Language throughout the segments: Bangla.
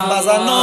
বাজানো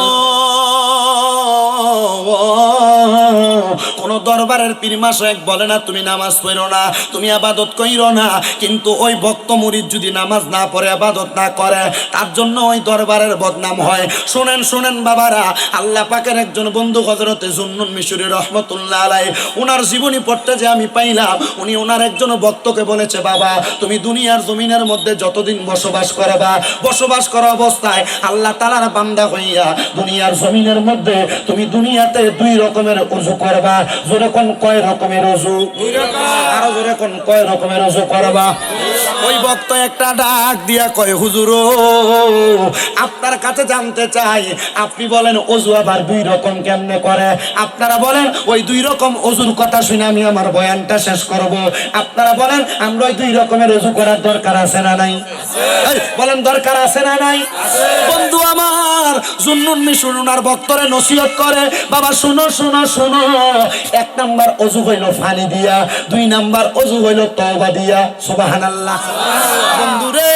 দরবারের পীর এক বলে না, তুমি নামাজ পড়ো না, তুমি আবাদত কইরো না। কিন্তু ওই ভক্ত মুরিদ যদি নামাজ না পড়ে, আবাদত না করে, তার জন্য ওই দরবারের বদনাম হয়। শুনেন শুনেন বাবারা, আল্লাহ পাকের একজন বন্ধু হজরতে জুন্নুন মিশরি রহমতুল্লাহ আলাই ওনার জীবনী পড়তে যে আমি পাইলাম, উনি ওনার একজন ভক্তকে বলেছে, বাবা, তুমি দুনিয়ার জমিনের মধ্যে যতদিন বসবাস করবা, বসবাস করা অবস্থায় আল্লাহ তালার বান্দা হইয়া দুনিয়ার জমিনের মধ্যে তুমি দুনিয়াতে দুই রকমের উজু করবা। জোরে কোন কয় রকমের উজু আরও জোরে কোন কয় রকমের উজু করবা ওই ভক্ত একটা ডাক দিয়া কয়, হুজুর আপনার কাছে জানতে চাই, আপনি বলেন অজু আবার দুই রকম কেমনে করে? আপনারা বলেন, ওই দুই রকম অজুর কথা শুনে আমি আমার বয়ানটা শেষ করব। আপনারা বলেন, আমরা ওই দুই রকমের অজু করার দরকার আছে না নাই? বলেন, দরকার আছে না নাই? বন্ধু আমার, জুন্নুন মিশুন উনার ভক্তরে নসিহত করে, বাবা, শুনো শুনো শুনো, এক নাম্বার অজু হইল ফানি দিয়া দুই নাম্বার অজু হইল তবা দিয়া সুবাহ বন্ধুরে!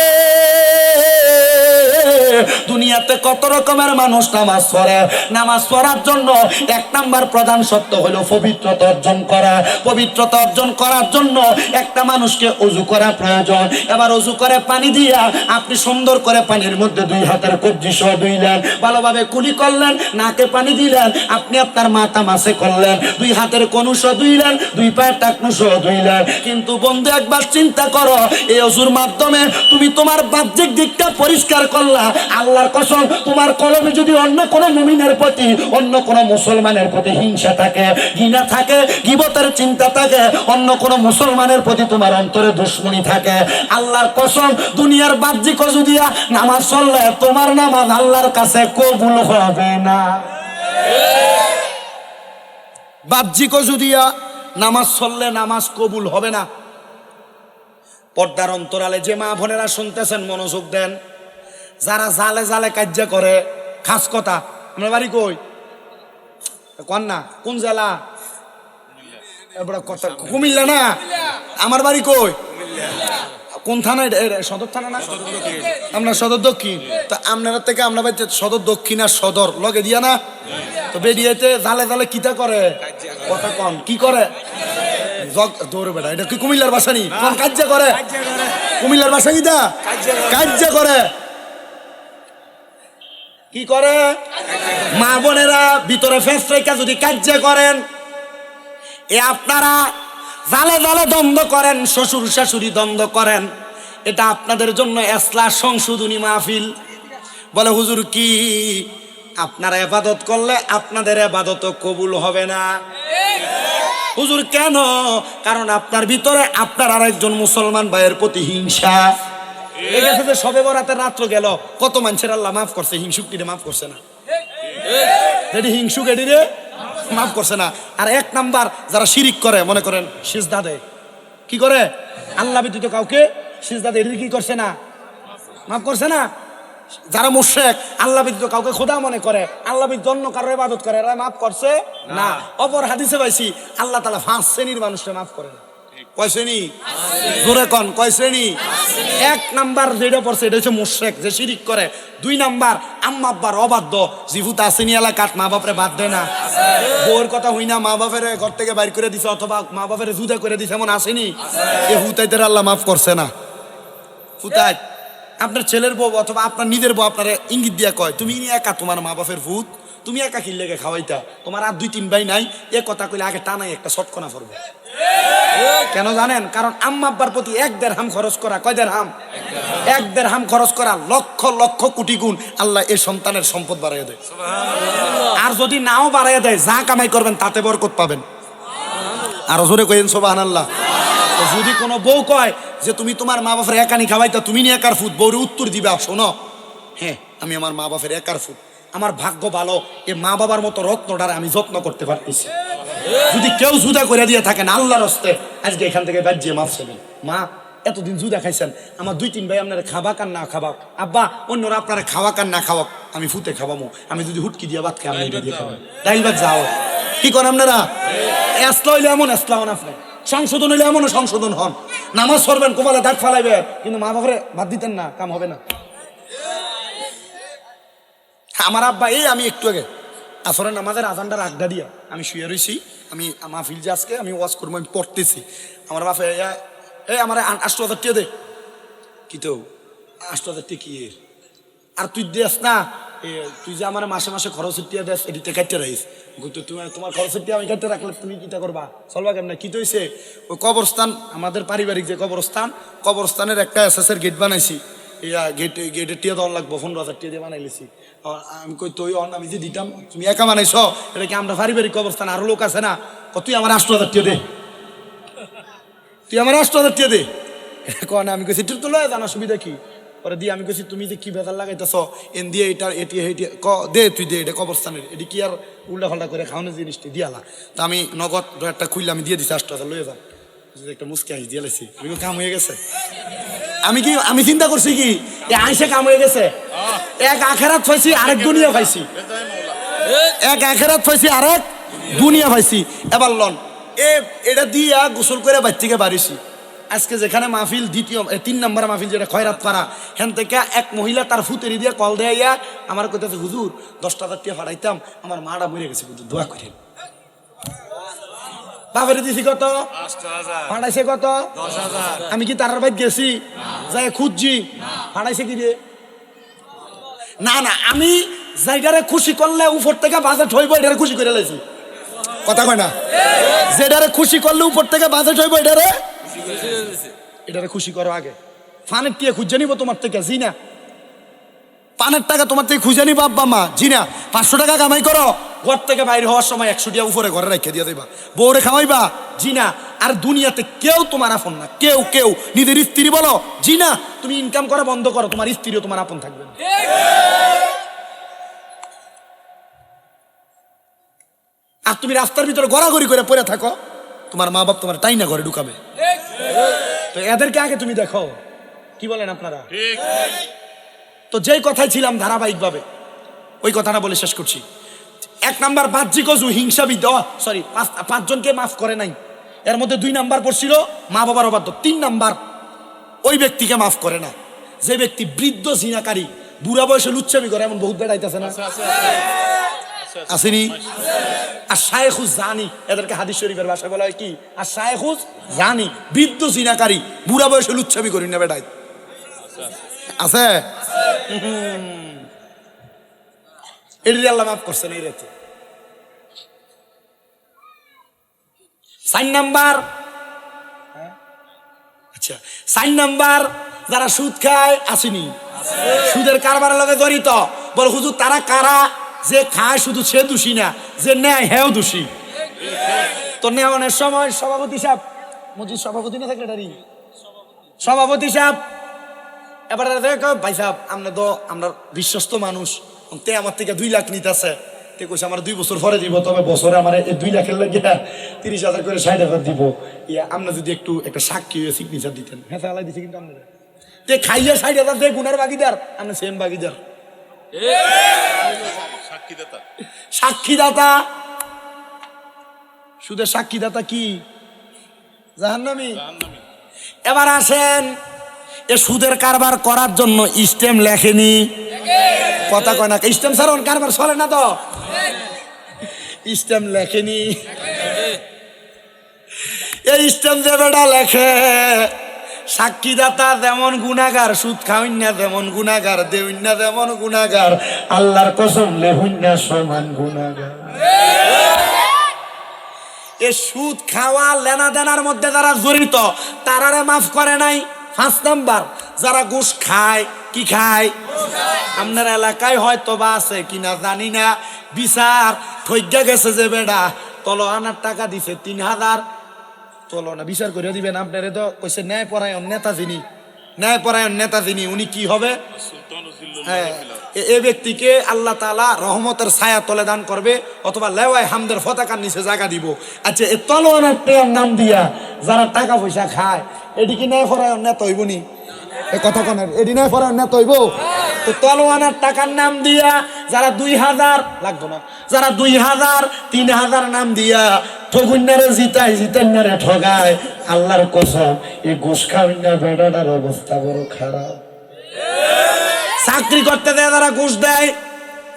দুনিয়াতে কত রকমের মানুষ নামাজ পড়ে। নামাজ পড়ার জন্য এক নাম্বার প্রধান সত্য হলো পবিত্রতা অর্জন করা। পবিত্রতা অর্জন করার জন্য একটা মানুষকে অজু করা প্রয়োজন। এবার অজু করে পানি দিয়া আপনি সুন্দর করে পানির মধ্যে দুই হাতের কবজি সহ ধুইলেন, ভালোভাবে কুলি করলেন, নাকে পানি দিলেন, আপনি আপনার মাথা মাসে করলেন, দুই হাতের কনু সহ ধুইলেন, দুই পায়ের টাকনু সহ ধুইলেন। কিন্তু বন্ধু, একবার চিন্তা করো, এই অজুর মাধ্যমে তুমি তোমার বাহ্যিক দিকটা পরিষ্কার করলা আল্লাহর কসম, তোমার কলমে যদি অন্য কোনো মুমিনের প্রতি, অন্য কোনো মুসলমানের প্রতি হিংসা থাকে, ঘৃণা থাকে, গিবতের চিন্তা থাকে, অন্য কোনো মুসলমানের প্রতি তোমার অন্তরে দুশ্মনী থাকে, আল্লাহর কসম, দুনিয়ার বাহ্যিক অজু দিয়া নামাজ চললে তোমার নামাজ আল্লাহর কাছে কবুল হবে না। বাহ্যিক অজুদিয়া নামাজ চললে নামাজ কবুল হবে না। পর্দার অন্তরালে যে মা বোনেরা শুনতেছেন, মনোযোগ দেন। যারা জালে জালে কার্য করে, খাস কথা। আপনার বাড়ি কই? কন না? কোন জেলা? কথা, কুমিল্লা না? আমার বাড়ি কই? কোন থানা এটা? এটা সদর থানা না? আপনার সদর দক্ষিণ। তো আপনারা থেকে আপনার বাড়িতে সদর দক্ষিণ আর সদর। লগে দিয়া না? তো বেরিয়েতে জালে জালে কিতা করে? কথা কম কি করে? জগ দৌড়ে বেড়া এটা কি কুমিল্লার বাসা নি? কোন করে? কুমিল্লার বাসা কি দা কাজ্যা করে। কি করে? মা বোনেরা, ভিতরে ফেস রেখা যদি কার্য করেন, এ আপনারা জালে জালে দ্বন্দ্ব করেন, শ্বশুর শাশুড়ি দ্বন্দ্ব করেন, এটা আপনাদের জন্য এসলা সংশোধনী মাহফিল। বলে, হুজুর, কি আপনারা এবাদত করলে আপনাদের এবাদত কবুল হবে না? হুজুর, কেন? কারণ আপনার ভিতরে আপনার আরেকজন মুসলমান ভাইয়ের প্রতি হিংসা। সবে বরাতের রাত্র গেল। কত মানুষের আল্লাহ মাফ করছে, হিংসুকটিরে মাফ করছে না। যেটি হিংসুক, এটিরে মাফ করছে না। আর এক নাম্বার, যারা শিরিক করে, মনে করেন, সিজদা দেয়। কি করে? আল্লাহ ব্যতীত কাউকে সিজদা দেয় কি করছে না? মাফ করছে না? যারা মুশেক আল্লাহ কাউকে খোদা মনে করে, আল্লাহ ব্যতীত অন্য কারও ইবাদত করে, এরা মাফ করছে না। অপর হাদিসে পাইছি, আল্লাহ তালা ফাঁস শ্রেণির মানুষকে মাফ করে না। কয় শ্রেণি? জোরে কন, কয় শ্রেণি? এক নাম্বার যেটা পড়ছে, এটা হচ্ছে মুশেক যে শিরিক করে। দুই নাম্বার, আম্মা আব্বার অবাধ্য জিভুত আসেনি এলাকাত মা বাপরে বাদ দেয় না। বউর কথা হই না, মা বাপের ঘর থেকে বাইর করে দিছে, অথবা মা বাপের জুদা করে দিছে, এমন আসেনি। এ হুতাইদের আল্লাহ মাফ করছে না। হুতাই, আপনার ছেলের বউ অথবা আপনার নিজের বউ আপনার ইঙ্গিত দিয়া কয়, তুমি একা তোমার মা বাপের ভূত? তুমি একা লেগে খাওয়াইতা? তোমার আর দুই তিন ভাই নাই এ কথা কইলে আগে টানাই একটা শটকনা পড়বে কেন জানেন? কারণ আম্মা আব্বার প্রতি এক দেড় হাম খরচ করা কয় দেড় হাম এক দেড় হাম খরচ করা লক্ষ লক্ষ কোটি গুণ আল্লাহ এই সন্তানের সম্পদ বাড়াইয়া দেয়। আর যদি নাও বাড়াইয়া দেয় যা কামাই করবেন তাতে বরকত পাবেন। আর জোরে কইন সোবাহান আল্লাহ যদি কোনো বউ কয় যে তুমি তোমার মা বাপের একানি খাওয়াইতা তুমি নিয়ে একার ফুট? বউরে উত্তর দিবা শোনো। হ্যাঁ আমি আমার মা বাপের একার ফুট। আমার ভাগ্য ভালো, এ মা বাবার মতো রত্নটারে আমি যত্ন করতে পারতেছি। যদি কেউ জুদা করে দিয়ে থাকেন আল্লাহর হস্তে, আজকে এখান থেকে বাজিয়ে মাফ ছিলেন মা, এতদিন জুদা খাইছেন, আমার দুই তিন ভাই আপনারা খাবা কান না খাবাক। আব্বা, অন্যরা আপনারা খাওয়া কান না খাওয়াক, আমি ফুতে খাবামো আমি যদি হুটকি দিয়ে ভাত খাই, আমি দিয়ে খাব। ডাইল ভাত যাও। কি করেন আপনারা? এসলা হইলে এমন এসলা হন আপনি। সংশোধন হইলে এমন সংশোধন হন। নামাজ পড়বেন, কোমালে দাগ ফালাইবে কিন্তু মা বাপরে ভাত দিতেন না, কাম হবে না। আমার আব্বা, এই আমি একটু আগে আসরের নামাজের আজানটার আগডা দিয়া আমি শুয়ে রইছি। আমি মাহফিল যে আজকে, আমি ওয়াজ করব, আমি পড়তেছি। আমার বাপে এই আমার আষ্ট হাজার টিয়া দে। কি তো? আষ্ট হাজার টিয়া কি এর? আর তুই দেস না তুই যে আমার মাসে মাসে খরচের টিয়া দেস এদিকে কাটতে রাখিস কিন্তু তুমি তোমার খরচের টিয়া আমি কাটতে রাখলে তুমি কিটা করবা? চলবা কেমন? কি তো হইছে? ওই কবরস্থান, আমাদের পারিবারিক যে কবরস্থান, কবরস্থানের একটা এস এসএসের গেট বানাইছি। ইয়া গেট গেটের টিয়া দেওয়ার লাগবো, পনেরো হাজার টিয়া দিয়ে বানাইলেছি আমি কই, তুই অন, আমি যে দিতাম, তুমি একা বানাইছ, এটা কি আমরা পারিবারিক কবরস্থান আরও লোক আছে না? তুই আমার আষ্ট হাজার দে। তুই আমার আষ্ট হাজার দে কন আমি কইছি তুই তো লয় জানা সুবিধা কি? পরে দিয়ে আমি কইছি, তুমি যে কি বেজার লাগাইতেছ এন দিয়ে এটা এটি হেটি ক, দে, তুই দে, এটা কবরস্থানের, এটি কি আর উল্টা ফাল্টা করে খাওয়ানোর জিনিসটি দিয়ালা তা আমি নগদ একটা খুললে আমি দিয়ে দিছি, আষ্ট হাজার, লয়ে যান একটা মুসকে আইস দিয়ে আমি কাম হয়ে গেছে? আমি কি আমি চিন্তা করছি কি? আইসে কাম হয়ে গেছে। এক আখেরাত পাইছি, আরেক দুনিয়া পাইছি। এক আখেরাত পাইছি, আরেক দুনিয়া পাইছি। এবার লন, এ এটা দিয়া গোসল করে থেকে বাড়িছি। আজকে যেখানে মাহফিল, দ্বিতীয় তিন নম্বর মাহফিল যেটা খয়রাত পাড়া হেন থেকে এক মহিলা তার ফুতেরি দিয়ে কল দেয়া আমার কইতেছে, হুজুর, দশটা টাকা ফাড়াইতাম, আমার মাটা মরে গেছে হুজুর দোয়া করেন। বাপের দিছি কত? ফাড়াইছে কত? আমি কি তার বাইক গেছি? যাই খুঁজছি। ফাড়াইছে কি রে না না আমি জায়গারে খুশি করলে উপর থেকে বাজেট হইব এটারে খুশি করে লাইছি। কথা কয় না? যেটারে খুশি করলে উপর থেকে বাজেট হইব এটারে এটারে খুশি করো আগে। ফানের টিয়ে খুঁজে নিব তোমার থেকে? জি না। পানের টাকা তোমার থেকে খুঁজে নি আব্বা মা। জি না পাঁচশো টাকা কামাই করো। ঘর থেকে বাইরে হওয়ার সময় একশো টাকা উপরে ঘরে রেখে দিয়ে দেবা। বউরে খাওয়াইবা। জি না আর দুনিয়াতে কেউ তোমার আপন না। কেউ কেউ। নিজের স্ত্রী বলো জি না তুমি ইনকাম করা বন্ধ করো। তোমার স্ত্রীও তোমার আপন থাকবে আর তুমি রাস্তার ভিতরে গড়াগড়ি করে পড়ে থাকো। তোমার মা বাপ তোমার টাই না ঘরে ঢুকাবে। তো এদেরকে আগে তুমি দেখো। কি বলেন আপনারা? তো যেই কথাই ছিলাম ধারাবাহিকভাবে ওই কথাটা বলে শেষ করছি। এক নাম্বার বাহ্যিক অজু হিংসাবিদ সরি পাঁচ পাঁচজনকে মাফ করে নাই। এর মধ্যে দুই নাম্বার পড়ছিল মা বাবার অবাধ্য। তিন নাম্বার ওই ব্যক্তিকে মাফ করে না। যে ব্যক্তি বৃদ্ধ জিনাকারী বুড়া বয়সে লুচ্ছামি করে এমন বহুত বেড়াইতেছে না? আসেনি? আর শায়েখুজ জানি এদেরকে হাদিস শরীফের ভাষায় বলা হয় কি? আর শায়েখুজ জানি বৃদ্ধ জিনাকারী বুড়া বয়সে লুচ্ছামি করি না বেড়াই আছে? এটি আল্লাহ মাফ করছেন, এই রেতে সাইন নাম্বার। আচ্ছা সাইন নাম্বার, যারা সুদ খায়, আসেনি। সুদের কারবারের লগে জড়িত। বল, হুজুর, তারা কারা? যে খায় শুধু সে দোষী না, যে নেয় হেও দোষী। তো নেওয়ানোর সময় সভাপতি সাহেব মসজিদ সভাপতি না সেক্রেটারি সভাপতি সাহেব এবারে দেখো ভাই সাহেব আমরা তো আমরা বিশ্বস্ত মানুষ। তে আমার থেকে দুই লাখ নিতেছে তে কইছে আমার দুই বছর পরে দিব তবে বছরে আমার এই দুই লাখের লাগে তিরিশ হাজার করে ষাট হাজার দিব। ইয়া আমরা যদি একটু একটা সাক্ষী সিগনেচার দিতেন। হ্যাঁ তাহলে দিছে কিন্তু আপনারা তে খাইয়া ষাট হাজার দিয়ে গুনার বাগিদার। আমরা সেম বাগিদার। সাক্ষীদাতা। সুদের সাক্ষীদাতা কি? জাহান্নামি। এবার আসেন এ সুদের কারবার করার জন্য স্টেম লেখেনি। কথা কয় না, স্টেম স্যার কারবার চলে না তো? স্টেম লেখেনি। এই স্টেম যে বেটা লেখে, সাক্ষীদাতা যেমন গুণাগার সুদ খাওইন না যেমন গুণাগার দেউন না যেমন গুণাগার আল্লাহর কসম লেহুন না সমান গুণাগার এ সুদ খাওয়া লেনা দেনার মধ্যে যারা জড়িত, তারারে মাফ করে নাই। পাঁচ নাম্বার, যারা ঘুষ খায়, কি খায়? আপনার এলাকায় হয়তো বা আছে কিনা জানি না। বিচার ঠৈজ্ঞা গেছে যে বেডা তলো আনার টাকা দিছে তিন হাজার। তলো না বিচার করে দিবেন আপনারে তো, কইছে ন্যায় পরায়ণ নেতা যিনি ন্যায় পরায়ণ নেতা যিনি উনি কি হবে? এ- এ ব্যক্তিকে আল্লাহ তাআলা রহমতের ছায়া তলে দান করবে অথবা লেওয়ায় হামদের পতাকার নিচে জায়গা দিব। আচ্ছা এ তলোয়ারের প্রেয়ার নাম দিয়া যারা টাকা পয়সা খায় এটি কি ন্যায় পরায়ণ নেতা হইব নি? কথা কেন এটি ন্যায় পরায়ণ নেতা হইব তো তলোয়ানের টাকার নাম দিয়া যারা দুই হাজার লাগতো না যারা দুই হাজার তিন হাজার নাম দিয়া ঠগুন্যারে জিতায় জিতান্যারে ঠগায় আল্লাহর কসম এই ঘুষ খাওয়ার বেড়াটার অবস্থা বড় খারাপ। চাকরি করতে দেয় তারা ঘুষ দেয়।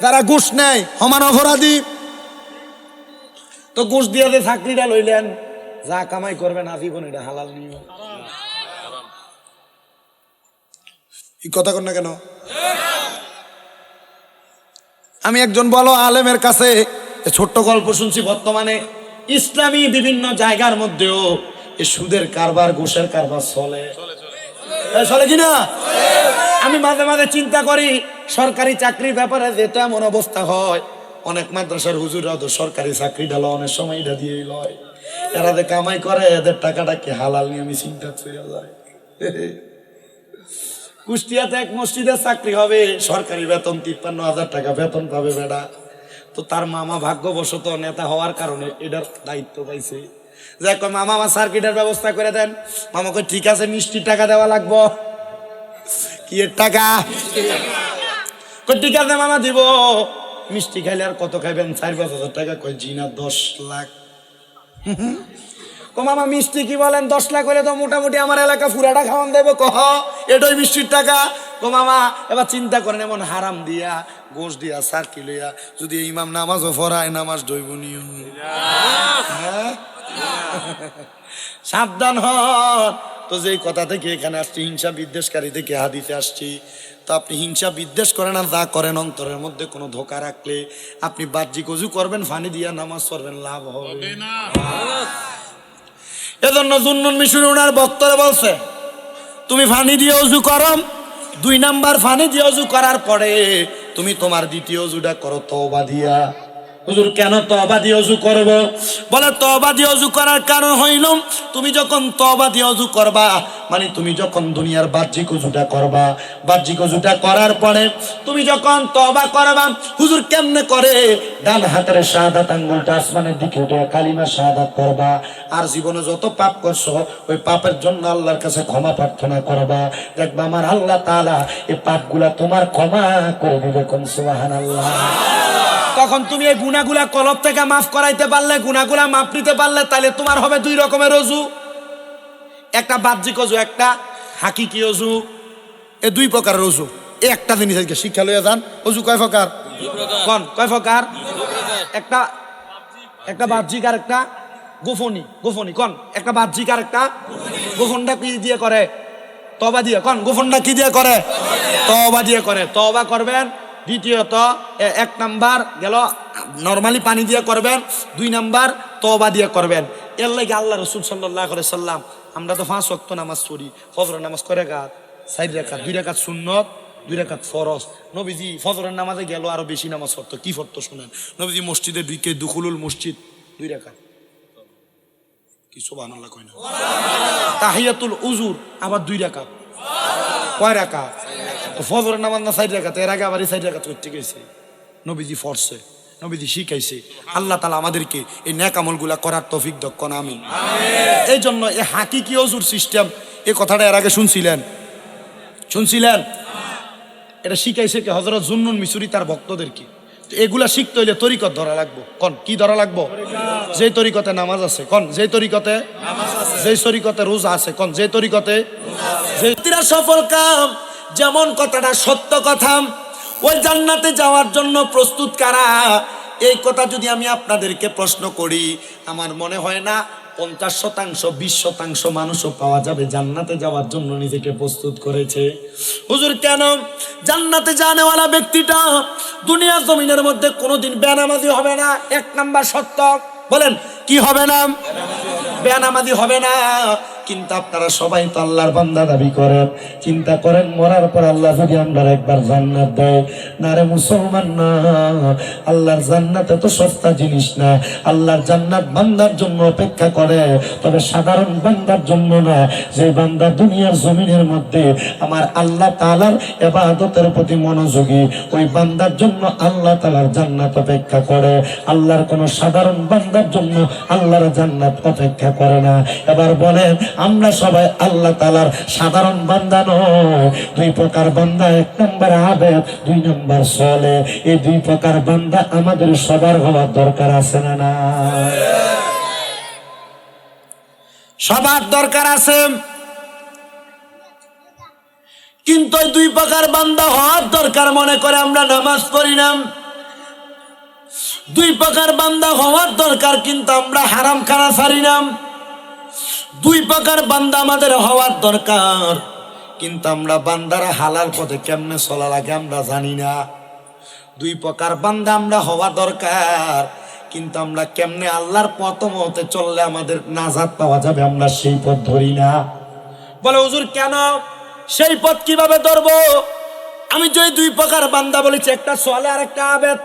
যারা ঘুষ নেয়, সমান অপরাধী। তো ঘুষ দিয়ে চাকরিটা লইলেন, যা কামাই করবেন, আজীবন এটা হালাল এই কথা কর না কেন? আমি একজন বলো আলেমের কাছে ছোট্ট গল্প শুনছি বর্তমানে। ইসলামী বিভিন্ন জায়গার মধ্যেও সুদের কারবার, ঘুষের কারবার চলে। চলে কিনা? আমি মাঝে মাঝে চিন্তা করি, সরকারি চাকরির ব্যাপারে যেটা এমন অবস্থা হয়। অনেক মাদ্রাসার হুজুররা তো সরকারি চাকরি ডালো অনেক সময় এটা দিয়ে লয়। এরা যে কামাই করে, এদের টাকাটা কি হালাল নিয়ে আমি চিন্তা করে যায় কুষ্টিয়াতে এক মসজিদের চাকরি হবে, সরকারি বেতন তিপ্পান্ন হাজার টাকা বেতন পাবে বেড়া তো তার মামা ভাগ্যবশত নেতা হওয়ার কারণে এটার দায়িত্ব পাইছে। যাক মামা, আমার সার্কিটের ব্যবস্থা করে দেন। মামাকে ঠিক আছে, মিষ্টির টাকা দেওয়া লাগবো। কি এর টাকা? ঠিক আছে মামা দিব। মিষ্টি খাইলে আর কত খাইবেন? চার পাঁচ হাজার টাকা কই জি না, দশ লাখ। কো মামা, মিষ্টি কি বলেন? দশ লাখ হলে তো মোটামুটি আমার এলাকা ফুরাটা খাওয়ান দেবো, কহ। এটাই মিষ্টির টাকা। কো মামা, এবার চিন্তা করেন, এমন হারাম দিয়া, গোশ দিয়া সার্কি লইয়া যদি ইমাম নামাজও ফরায়, নামাজ ডইবনিও। হ্যাঁ? সাবধান হন। তো যেই কথা থেকে এখানে আসছি হিংসা বিদ্বেষকারী থেকে হাদিতে আসছি। তো আপনি হিংসা বিদ্বেষ করেন আর যা করেন অন্তরের মধ্যে কোনো ধোকা রাখলে আপনি বাহ্যিক অজু করবেন ফানি দিয়া নামাজ পড়বেন লাভ হবে। এজন্য জুন্নুন মিশুর ওনার বক্তরে বলছে তুমি ফানি দিয়ে অজু করম দুই নাম্বার ফানি দিয়ে অজু করার পরে তুমি তোমার দ্বিতীয় অজুটা করো তওবা দিয়া। হুজুর, কেন তবা দিয়ে অজু করব? বলে তবা দিয়ে অজু করার কারণ হইল, তুমি যখন তবা দিয়ে অজু করবা মানে তুমি যখন দুনিয়ার বাহ্যিক অজুটা করবা, বাহ্যিক অজুটা করার পরে তুমি যখন তবা করবা, হুজুর কেমনে করে? ডান হাতের শাহাদাত আঙ্গুলটা আসমানের দিকে উঠে কালিমা শাহাদাত করবা, আর জীবনে যত পাপ করছ, ওই পাপের জন্য আল্লাহর কাছে ক্ষমা প্রার্থনা করবা। দেখবা, আমার আল্লাহ তাআলা এই পাপগুলা তোমার ক্ষমা করে দিবে কোন সুবহানাল্লাহ। তখন তুমি এই গুণাগুলা কলব থেকে মাফ করাইতে পারলে, গুণাগুলা মাফ নিতে পারলে তাহলে তোমার হবে দুই রকমের অজু। একটা বাহ্যিক অজু, একটা হাকিকি অজু। এ দুই প্রকারের অজু। এই একটা জিনিস আজকে শিক্ষা লইয়া যান। অজু কয় প্রকার? কোন? কয় প্রকার? একটা একটা বাহ্যিক আর একটা গোফনি গোফনি কোন? একটা বাহ্যিক আর একটা গোফনটা কি দিয়ে করে? তবা দিয়ে। কোন? গোফনটা কি দিয়ে করে? তবা দিয়ে করে। তবা করবেন দ্বিতীয়ত এক নাম্বার গেল নর্মালি পানি দিয়ে করবেন, দুই নাম্বার তবা দিয়ে করবেন। এর লাগে আল্লাহ রসুল সাল্লাহ করে সাল্লাম, আমরা তো পাঁচ ওয়াক্ত নামাজ পড়ি ফজর নামাজ করে গাত সাইড রেখা দুই রেখাত সুন্নত, দুই রেখাত ফরজ। নবীজি ফজরের নামাজে গেল, আরও বেশি নামাজ পড়তো। কি পড়তো শোনেন? নবীজি মসজিদে দুইকে দুখুলুল মসজিদ, দুই রেখা কি সোবান আল্লাহ কয় না? তাহিয়াতুল উজুর, আবার দুই রেখা কয় রেখা তো ফজরের নামাজ না সাইড রেখাতে এর আগে আবার এই সাইড রেখাত করতে গেছে। নবীজি ফরছে নবীজি শিখাইছে আল্লাহ তালা আমাদেরকে এই ন্যাকামলগুলা করার তফিক দক্ষ আমিন। এই জন্য এই হাকিকি অজুর সিস্টেম এই কথাটা এর আগে শুনছিলেন? শুনছিলেন? এটা শিখাইছে কি হজরত জুন্নুন মিসুরি তার ভক্তদেরকে। তো এগুলা শিখতে হইলে তরিকত ধরা লাগবো। কন? কি ধরা লাগবো? যে তরিকতে নামাজ আছে কন? যে তরিকতে যে তরিকতে রোজা আছে কন? যে তরিকতে যে সফল কাম যেমন কথাটা সত্য কথা, ওই জান্নাতে যাওয়ার জন্য প্রস্তুত কারা? এই কথা যদি আমি আপনাদেরকে প্রশ্ন করি, আমার মনে হয় না পঞ্চাশ শতাংশ, বিশ শতাংশ মানুষও পাওয়া যাবে জান্নাতে যাওয়ার জন্য নিজেকে প্রস্তুত করেছে। হুজুর, কেন? জান্নাতে জানেওয়ালা ব্যক্তিটা দুনিয়া জমিনের মধ্যে কোনোদিন বেনামাজি হবে না, এক নাম্বার সত্য। বলেন, কি হবে না? হবে না। কিন্তু আপনারা সবাই তো আল্লাহর বান্দা দাবি করেন। চিন্তা করেন, মরার পর আল্লাহ যদি আমরা একবার জান্নাত দেয়। না রে মুসলমান না, আল্লাহর জান্নাত এত সস্তা জিনিস না। আল্লাহর জান্নাত বান্দার জন্য অপেক্ষা করে, তবে সাধারণ বান্দার জন্য না। যে বান্দা দুনিয়ার জমিনের মধ্যে আমার আল্লাহ তালার এবাদতের প্রতি মনোযোগী, ওই বান্দার জন্য আল্লাহ তালার জান্নাত অপেক্ষা করে। আল্লাহর কোনো সাধারণ বান্দার জন্য আল্লাহর জান্নাত অপেক্ষা করে না। এবার বলেন, আমরা সবাই আল্লাহ তালার সাধারণ বান্দা নয়। দুই প্রকার বান্দা, এক নম্বর আবেদ, দুই নম্বর সলে এই দুই প্রকার বান্দা আমাদের সবার হওয়ার দরকার আছে না না সবার দরকার আছে। কিন্তু দুই প্রকার বান্দা হওয়ার দরকার মনে করে আমরা নামাজ পড়ি না। দুই প্রকার বান্দা হওয়ার দরকার, কিন্তু আমরা হারাম খানা ছাড়ি না। দুই প্রকার বান্দা আমাদের হওয়ার দরকার, কিন্তু আমরা বান্দারা হালাল পথে কেমনে চলা লাগে আমরা জানি না। দুই প্রকার বান্দা আমরা হওয়া দরকার, কিন্তু আমরা কেমনে আল্লাহর পথ মতে চললে আমাদের নাজাত পাওয়া যাবে, আমরা সেই পথ ধরি না। বলে, হুজুর, কেন? সেই পথ কীভাবে ধরবো? আমি যে দুই প্রকার বান্দা বলেছি, একটা সলে আর একটা আবেদ।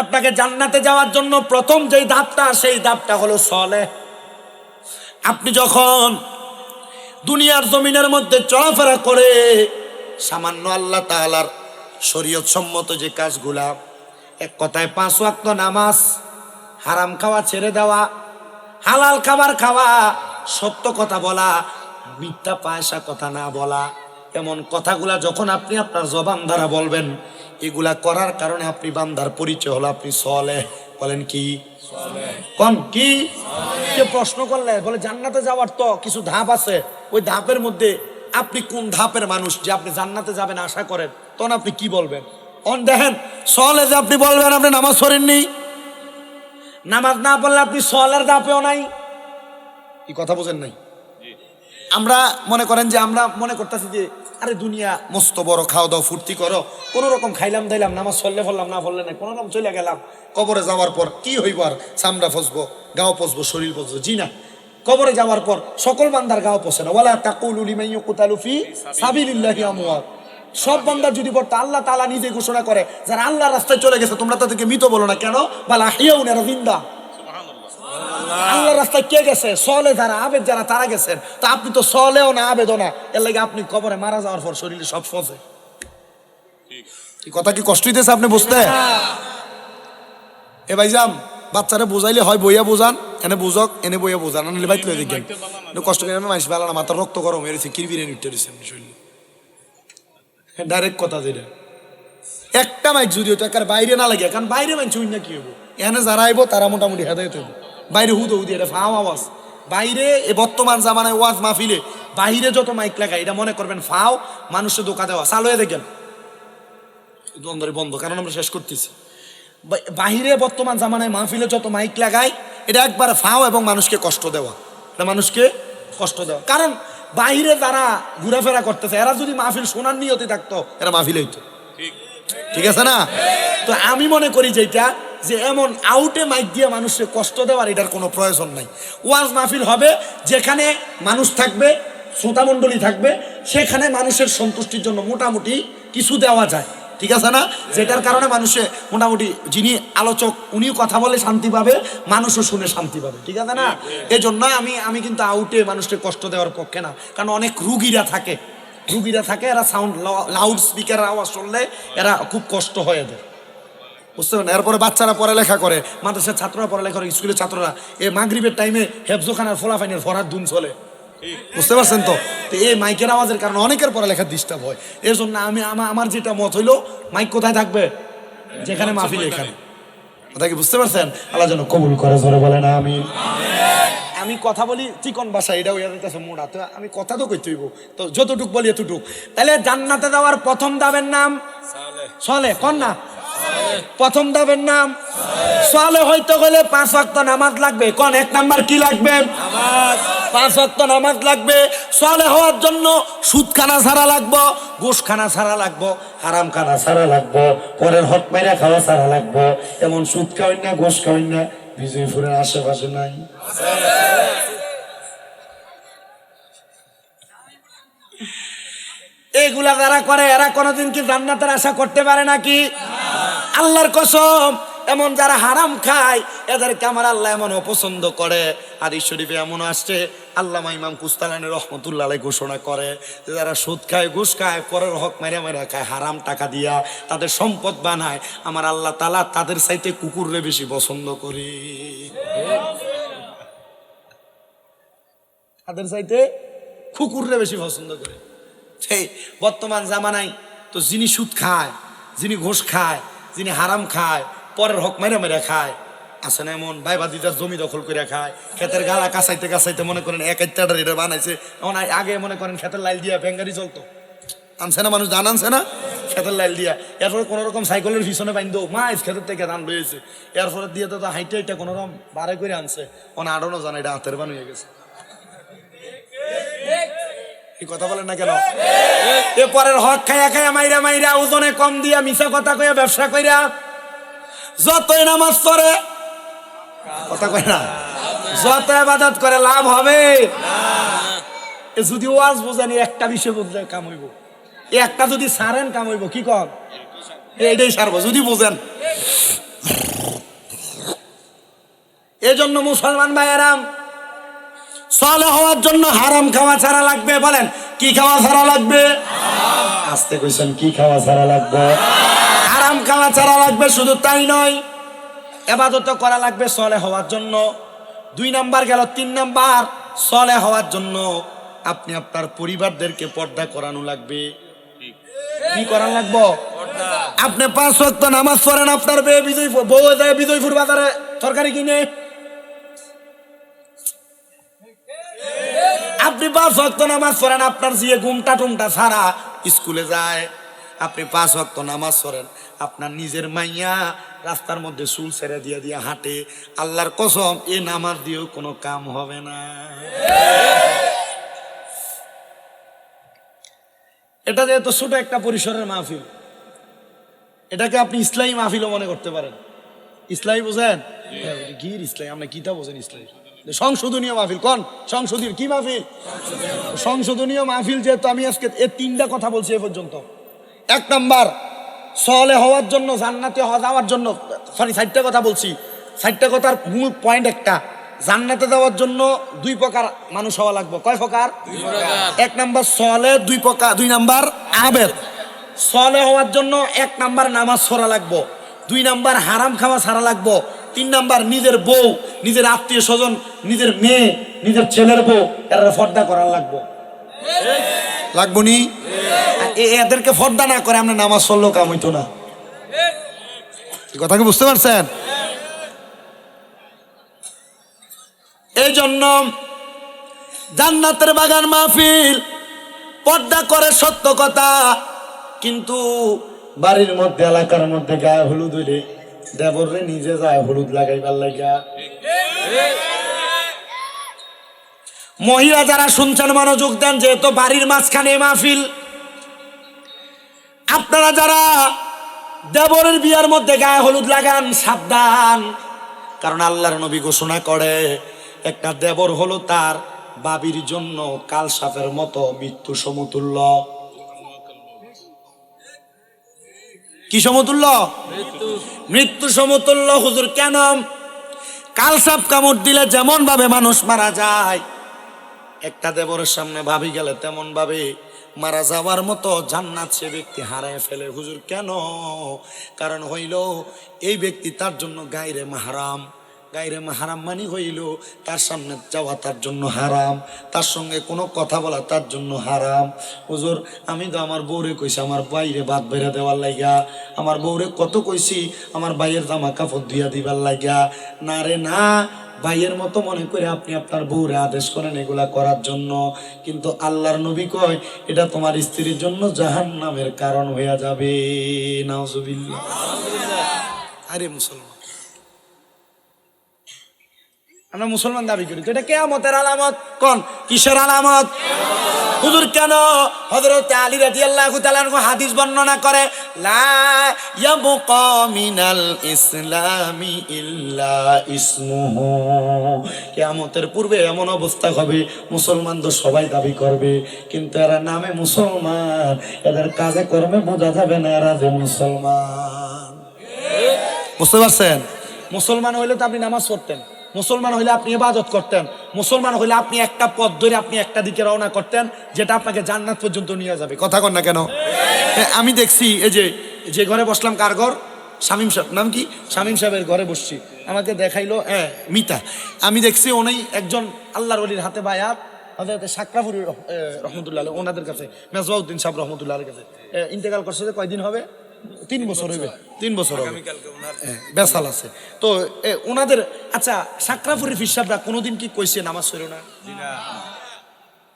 আপনাকে জান্নাতে যাওয়ার জন্য প্রথম যেই ধাপটা, সেই ধাপটা হলো সলে। আপনি যখন দুনিয়ার জমিনের মধ্যে চলাফেরা করে সামান্য আল্লাহ তাআলার শরীয়ত সম্মত যে কাজগুলা, এক কথায় পাঁচ ওয়াক্ত নামাজ, হারাম খাওয়া ছেড়ে দেওয়া, হালাল খাবার খাওয়া, সত্য কথা বলা, মিথ্যা পায়সা কথা না বলা, এমন কথাগুলা যখন আপনি আপনার জবান দ্বারা বলবেন এগুলা করার কারণে আপনি বান্দার পরিচয় হলো আপনি সলে বলেন কি? কোন কি? কে প্রশ্ন করলে বলে জান্নাতে যাওয়ার তো কিছু ধাপ আছে। ওই ধাপের মধ্যে আপনি কোন ধাপের মানুষ যে আপনি জান্নাতে যাবেন আশা করেন? তখন আপনি কি বলবেন? অন দেখেন সলে যে আপনি বলবেন আপনি নামাজ পড়েননি নামাজ না পড়লে আপনি সলের ধাপেও নাই। কি কথা বোঝেন নাই? আমরা মনে করেন যে আমরা মনে করতেছি যে আরে দুনিয়া, মস্ত বড় খাওয়া দাওয়া ফুর্তি করো। কোনো রকম খাইলাম, দাইলাম, নামাজ চললে ফেললাম না ফললে না, কোনো রকম চলে গেলাম। কবরে যাওয়ার পর কি হইব আর? চামড়া ফসবো গাও পচবো, শরীর পচবো, জি না। কবরে যাওয়ার পর সকল বান্দার গাও পচে না। ওয়ালা তাকুল উলিমাইয়ু কুতালু ফি সাবিলিল্লাহি আমওয়াত। সব বান্দার যদি পড়তো, আল্লাহ তালা নিজে ঘোষণা করে, যারা আল্লাহ রাস্তায় চলে গেছে, তোমরা তাদেরকে মৃত বলো না কেন? বালা হিয়াউন এরা জিন্দা। আল্লাহর রাস্তায় কে গেছে? সলে যারা আবেদ যারা তারা গেছেন। তা আপনি তো সলেও না আবেদও না। এর লাগে আপনি কবরে মারা যাওয়ার পর শরীরে সব ফসে কথা কি কষ্ট হইতেছে আপনি বুঝতে? এ ভাই যাম বাচ্চারা বোঝাইলে হয় বইয়া বোঝান এনে বুঝক এনে বইয়া বোঝান আনলে দেখেন। কষ্ট করে মানুষ না মাথার রক্ত গরম হয়ে গেছে কিরবিরে নিতে রয়েছে এমনি শরীরে। ডাইরেক্ট কথা যেটা। একটা মাইক যদি একার বাইরে না লাগে কারণ বাইরে মাইক চুই না কি হব এনে যারা আইব তারা মোটামুটি হেদায়ত হইব। বাইরে হুদো হুদি এটা ফাও আওয়াজ। বাইরে এ বর্তমান জামানায় ওয়াজ মাহফিলে বাইরে যত মাইক লাগায় এটা মনে করবেন ফাও মানুষের দোকা দেওয়া। চালু হয়ে দেখেন। দ্বন্দ্বরে বন্ধ কারণ আমরা শেষ করতেছি। বাহিরে বর্তমান জামানায় মাহফিলে যত মাইক লাগায় এটা একবার ফাও এবং মানুষকে কষ্ট দেওয়া। এটা মানুষকে কষ্ট দেওয়া। কারণ বাহিরে যারা ঘোরাফেরা করতেছে এরা যদি মাহফিল শোনার নিয়তি থাকতো এরা মাহফিল হইতো। ঠিক। আছে না? তো আমি মনে করি যেটা যে এমন আউটে মাইক দিয়ে মানুষকে কষ্ট দেওয়ার এটার কোনো প্রয়োজন নাই। ওয়াজ মাহফিল হবে, যেখানে মানুষ থাকবে শ্রোতামণ্ডলী থাকবে, সেখানে মানুষের সন্তুষ্টির জন্য মোটামুটি কিছু দেওয়া যায়। ঠিক আছে না? যেটার কারণে মানুষে মোটামুটি যিনি আলোচক, উনিও কথা বলে শান্তি পাবে, মানুষও শুনে শান্তি পাবে। ঠিক আছে না? এই জন্য আমি আমি কিন্তু আউটে মানুষকে কষ্ট দেওয়ার পক্ষে না। কারণ অনেক রুগীরা থাকে। রুগীরা থাকে, এরা সাউন্ড লাউড স্পিকারের আওয়াজ শুনলে এরা খুব কষ্ট হয়ে যায়। বুঝতে পারেন এরপরে বাচ্চারা পড়ালেখা করে মাদ্রাসার ছাত্ররা পড়ালেখা করে স্কুলের ছাত্ররা। এই মাগরিবের টাইমে হেফজোখানার ফোলাফাইনের ফরার দুন চলে। বুঝতে পারছেন তো? তো এই মাইকের আওয়াজের কারণে অনেকের পড়ালেখা ডিস্টার্ব হয়। এর জন্য আমি আমার আমার যেটা মত হইল মাইক কোথায় থাকবে? যেখানে মাহফিল এখানে। কথা কি বুঝতে পারছেন? আল্লাহ যেন কবুল করে ধরে বলে না আমি আমি কথা বলি চিকন ভাষা এটা হইয়া যাইতেছে মোড়া। তো আমি কথা তো কইতে হইব। তো যতটুক বলি এতটুক। তাহলে জান্নাতে যাওয়ার প্রথম দাবের নাম? চলে কন না। প্রথম দাবের নাম? সলে হইতে গেলে পাঁচ ওয়াক্ত নামাজ লাগবে। কোন, এক নাম্বার কি লাগবে? পাঁচ ওয়াক্ত নামাজ লাগবে। সলে হওয়ার জন্য সুদ খানা ছাড়া লাগবো গোশ খানা ছাড়া লাগবো হারাম খানা ছাড়া লাগবো, পরের হক মাইরা খাওয়া ছাড়া লাগবো। এমন সুদ খাওয়াই না গোশ খাওয়াই না, বিজয়পুরের আশেপাশে নাই। এগুলা যারা করে, এরা কোনোদিন কি জান্নাতের আশা করতে পারে নাকি? আল্লাহর কসম, এমন যারা হারাম খায়, এদেরকে আমার আল্লাহ এমন অপছন্দ করে। হাদিস শরীফে এমন আসছে, আল্লামা ইমাম কুস্তালানি রহমতুল্লাহ ঘোষণা করে যে যারা সুদ খায়, ঘুষ খায় পরের হক মেরে মেরে খায়, হারাম টাকা দিয়া তাদের সম্পদ বানায়, আমার আল্লাহ তালা তাদের চাইতে কুকুররে বেশি পছন্দ করি। তাদের চাইতে কুকুররে বেশি পছন্দ করে। সেই বর্তমান জামানায় তো যিনি সুদ খায়, যিনি ঘোষ খায় যিনি হারাম খায়, পরের হক মেরে মেরে খায়। আছে না এমন? ভাই বাদিদার জমি দখল করে খায়। ক্ষেতের গালা কাছাইতে কাছাইতে মনে করেন এক একটা এটা বানাইছে। এমন আগে মনে করেন খেতের লাইল দিয়া ভেঙ্গারি চলতো। আনছে না মানুষ? ধান আনছে না? খেতের লাইল দিয়া। এরপরে কোনো রকম সাইকেলের পিছনে বাইন্দো মা ইস খেতের থেকে ধান লইয়েছে এরপরে দিয়ে তো হাইটে হাইটে কোনো রকম বারে করে আনছে। অন আড়ানো জানে এটা হাতের বান হয়ে গেছে। এই কথা বলেন না কেন? এ পরের হক খাইয়া খাইয়া মাইরা মাইরা ওজনে কম দিয়া মিছা কথা কইয়া ব্যবসা কইরা যতই নামাজ পড়ে, কথা কয় না যত আবাদত করে লাভ হবে। যদি ওয়াজ বোঝেনি একটা বিষয় বুঝলে কাম হইব। একটা যদি সারেন, কাম হইব। কি কর এইটাই সারবো, যদি বোঝেন। এজন্য জন্য মুসলমান ভাইয়েরাম সলে হওয়ার জন্য হারাম খাওয়া ছাড়া লাগবে বলেন কি খাওয়া ছাড়া লাগবে? আসতে কইছেন কি খাওয়া ছাড়া লাগবে? হারাম খাওয়া ছাড়া লাগবে শুধু তাই নয় এবাদত করা লাগবে সলে হওয়ার জন্য। দুই নাম্বার গেল তিন নাম্বার সলে হওয়ার জন্য আপনি আপনার পরিবারদেরকে পর্দা করানো লাগবে। কি করান লাগবো? আপনি পাঁচ ওয়াক্ত নামাজ পড়েন আপনার বে বিজয় বউ যায় বিজয়পুর বাজারে তরকারি কিনে। আপনি পাঁচ ওয়াক্ত নামাজ পড়েন আপনার যে ঘুমটা টুমটা ছাড়া স্কুলে যায়। আপনি পাঁচ ওয়াক্ত নামাজ পড়েন আপনার নিজের মাইয়া রাস্তার মধ্যে চুল ছেড়ে দিয়ে দিয়ে হাঁটে। আল্লাহর কসম এ নামাজ দিয়েও কোনো কাম হবে না। এটা যেহেতু ছোট একটা পরিসরের মাহফিল এটাকে আপনি ইসলামী মাহফিলও মনে করতে পারেন। ইসলামী বোঝেন? হ্যাঁ, গির ইসলামী আপনি কিতা বোঝেন ইসলামী। সংশোধনীয় মাহফিল কোন? সংশোধনীয় কি মাহফিল? সংশোধনীয় মাহফিল যেহেতু আমি আজকে এর তিনটা কথা বলছি এ পর্যন্ত। এক নাম্বার সলে হওয়ার জন্য জান্নাতে হওয়া যাওয়ার জন্য সরি সাইডটা কথা বলছি। সাইডটা কথার মূল পয়েন্ট একটা জান্নাতে যাওয়ার জন্য দুই প্রকার মানুষ হওয়া লাগবে। কয় প্রকার? এক নাম্বার সলে দুই প্রকার দুই নাম্বার আবেদ। সলে হওয়ার জন্য এক নাম্বার নামাজ ছড়া লাগবো। দুই নাম্বার হারাম খাওয়া ছাড়া লাগবো। তিন নাম্বার নিজের বউ নিজের আত্মীয় স্বজন নিজের মেয়ে নিজের ছেলের বউ এরা ফর্দা করার লাগবো। লাগবো নি? এদেরকে ফর্দা না করে আমরা নামাজ পড়লেও কাম হইতো না। এই কথা কি বুঝতে পারছেন? এই জন্য জান্নাতের বাগান মাহফিল পর্দা করে সত্য কথা কিন্তু বাড়ির মধ্যে এলাকার মধ্যে গায়ে হলুদ হইলে দেবরে নিজে যায় হলুদ লাগাইবার লাগা মহিলা যারা শুনছেন, মনোযোগ দেন, যেহেতু বাড়ির মাঝখানে মাহফিল। আপনারা যারা দেবরের বিয়ার মধ্যে গায়ে হলুদ লাগান, সাবধান, কারণ আল্লাহর নবী ঘোষণা করে, একটা দেবর হলো তার বাবির জন্য কাল সাপের মতো মৃত্যু সমতুল্য। কি সমতুল্য? মৃত্যু সমতুল্য, হুজুর, কেন? কালসাপ কামড় দিলে যেমন ভাবে মানুষ মারা যায়, একটা দেবরের সামনে ভাবি গেলে তেমন ভাবে মারা যাওয়ার মতো জান্নাত সে ব্যক্তি হারায় ফেলে। হুজুর, কেন? কারণ হইল, এই ব্যক্তি তার জন্য গাইরে মাহারাম। গাইরে মাহারাম মানি হইল, তার সামনে যাওয়া তার জন্য হারাম, তার সঙ্গে কোনো কথা বলা তার জন্য হারাম। হুজুর, আমি তো আমার বউরে কইছি, আমার বাইরে ভাত বেড়ে দেওয়ার লাগা আমার বউরে কত কইছি, আমার বাইয়ের জামা কাপড় ধুইয়া দিবার লাগা না রে, না, ভাইয়ের মতো মনে করে আপনি আপনার বউরে আদেশ করেন এগুলা করার জন্য। কিন্তু আল্লাহর নবী কয়, এটা তোমার স্ত্রীর জন্য জাহান নামের কারণ হইয়া যাবে। নাউজুবিল্লাহ। আরে মুসলমান। আমরা মুসলমান দাবি করি। এটা কেয়ামতের আলামত? কোন? কিসের আলামত? হুজুর কেন হযরত আলী তাআলা আনহু হাদিস বর্ণনা করে মিনাল ইসলামি ইল্লা ইসমুহু। কিয়ামতের পূর্বে এমন অবস্থা হবে, মুসলমান তো সবাই দাবি করবে, কিন্তু এরা নামে মুসলমান, এদের কাজে কর্মে বোঝা যাবে না, এরা যে মুসলমান। বুঝতে পারছেন? মুসলমান হইলে তো আপনি নামাজ পড়তেন। মুসলমান হইলে আপনি ইবাদত করতেন। মুসলমান হইলে আপনি একটা পথ ধরে আপনি একটা দিকে রওনা করতেন, যেটা আপনাকে জান্নাত পর্যন্ত নিয়ে যাবে। কথা কন না কেন? আমি দেখছি, এই যে যে ঘরে বসলাম, কার ঘর? শামীম সাহেব। নাম কি? শামীম সাহেবের ঘরে বসছি। আমাকে দেখাইলো হ্যাঁ মিতা। আমি দেখছি উনি একজন আল্লাহর অলির হাতে বায়াত হজরত সাকরাফুরি রহমতুল্লাহ ওনাদের কাছে, মেজবাউদ্দিন সাহেব রহমতুল্লাহ কাছে। ইন্তেকাল করছে যে কয়দিন হবে? তিন বছর হইবে। তিন বছর হবে। হ্যাঁ, বেসাল আছে। তো ওনাদের আচ্ছা সাকরাফুরি ফিসাবরা কোনোদিন কি কইছে নামাজ সইরো না?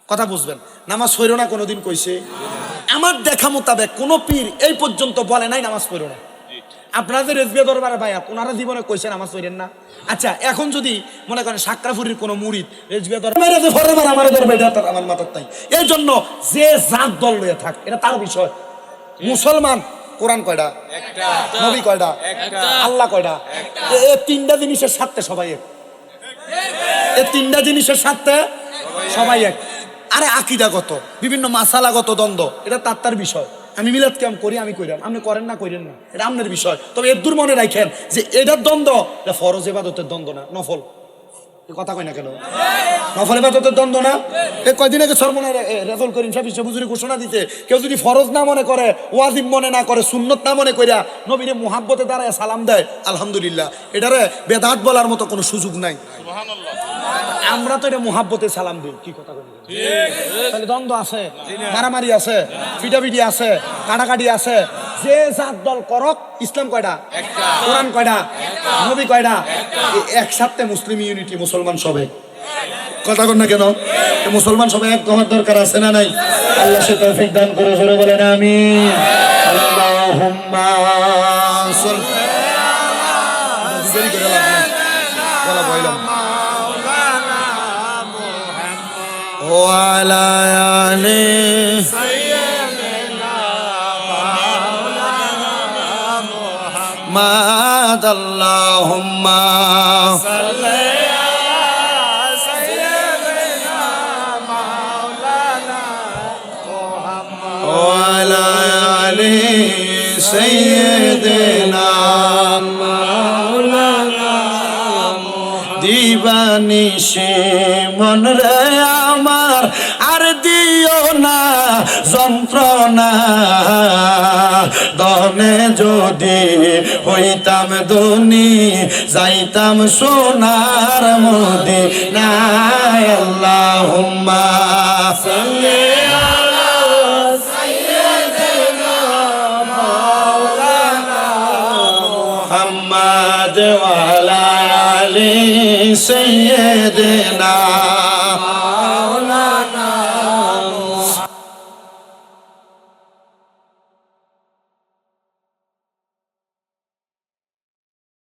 কথা বুঝবেন। নামাজ সইরো না কোনোদিন কইছে? আমার দেখা মোতাবেক কোনো পীর এই পর্যন্ত বলে নাই নামাজ পড়ো না। আপনাদের রেজবিয়া দরবারে ভাইয়া ওনারা জীবনে কইছে নামাজ পড়েন না। আচ্ছা এখন যদি মনে করেন সাকরাফুরির কোনো মুরিদ রেজবিয়া দরবার আমার দরবার আমার মাথার তাই। এই জন্য যে জাত দল লয়ে থাক এটা তার বিষয়। মুসলমান কোরআন কয়টা নবী কয়টা আল্লাহ কয়টা এ- এ তিনটা জিনিসের সাথে সবাই এক। এই তিনটা জিনিসের সাথে সবাই এক। আরে আকিদাগত বিভিন্ন মাসালাগত দ্বন্দ্ব এটা তার তার বিষয়। আমি মিলাদ কেম করি আমি কইরাম। আপনি করেন না কইরেন না। এটা আপনার বিষয়। তবে এর দূর মনে রাখেন যে এটার দ্বন্দ্ব এটা ফরজ এবাদতের দ্বন্দ্ব না নফল। এ কথা কই না কেন? নফল দ্বন্দ্ব না? এ কয়দিন আগে সর্বনা রেজল করিম সাহেব সবুজুরি ঘোষণা দিতে কেউ যদি ফরজ না মনে করে ওয়াজিব মনে না করে সুন্নত না মনে কইরা নবীরে মুহাব্বতে দাঁড়ায় সালাম দেয় আলহামদুলিল্লাহ। এটারে বেদাত বলার মতো কোনো সুযোগ নাই। আমরা তো এটা মুহাব্বতে সালাম দিই। কি কথা বলি তাহলে দ্বন্দ্ব আছে মারামারি আছে পিটাপিটি আছে কাটাকাটি আছে যে জাত দল করক ইসলাম কয়টা কোরআন কয়টা নবী কয়টা একসাথে মুসলিম ইউনিটি মুসলমান সবে। কথা কর না কেন? মুসলমান সবাই এক হওয়ার দরকার আছে না নাই? আল্লাহ সে তৌফিক দান করে সরে বলেন আমি আল্লাহুম্মা সাল- দেরি করে লাভ নেই। বলা বইলাম وعلى آله محمد اللهم وعلى آله سيدنا দিবানিশে মন রে আমার আর দিও না যন্ত্রণা দনে যদি হইতাম ধনী যাইতাম সোনার মোদি না আল্লাহুম্মা সাল্লি محمد وعلى آل سيدنا